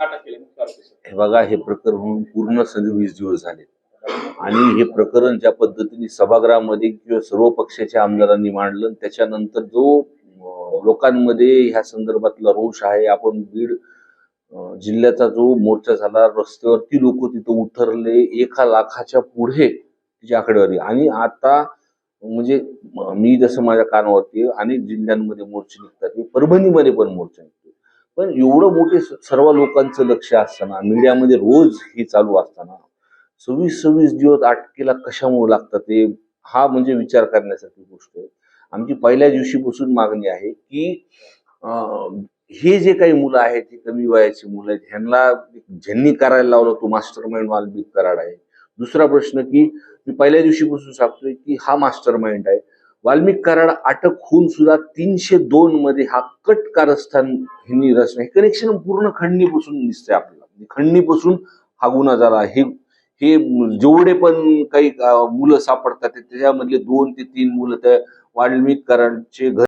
हे बघा हे प्रकरण होऊन पूर्ण वीस दिवस झाले. आणि हे प्रकरण ज्या पद्धतीने सभागृहामध्ये किंवा सर्व पक्षाच्या आमदारांनी मांडलं त्याच्यानंतर जो लोकांमध्ये ह्या संदर्भातला रोष आहे आपण बीड जिल्ह्याचा जो मोर्चा झाला रस्त्यावरती लोक तिथं उतरले एका लाखाच्या पुढे तिची आकडेवारी आणि आता म्हणजे मी जसं माझ्या कानावरती अनेक जिल्ह्यांमध्ये मोर्चे निघतात. परभणीमध्ये पण मोर्चा पण एवढं मोठे सर्व लोकांचं लक्ष असताना मीडियामध्ये रोज हे चालू असताना सव्वीस सव्वीस दिवस अटकेला कशामुळे लागतात ते हा म्हणजे विचार करण्यासारखी गोष्ट आहे. आमची पहिल्या दिवशीपासून मागणी आहे की हे जे काही मुलं आहेत ही कमी वयाची मुलं आहेत ह्यांना ज्यांनी करायला लावलं तो मास्टर माइंड वाल्मिक कराड आहे. दुसरा प्रश्न की मी पहिल्या दिवशीपासून सांगतोय की हा मास्टर माइंड आहे. वाल्मिक कराड अटक होऊन सुद्धा तीनशे दोन मध्ये हा कट कारस्थान हिनी रचना हे कनेक्शन पूर्ण खंडणीपासून दिसतंय आपल्याला. म्हणजे खंडणीपासून हा गुन्हा झाला. हे हे जेवढे पण काही मुलं सापडतात त्याच्यामधले दोन ते तीन मुलं त्या वाल्मिक कराडचे घर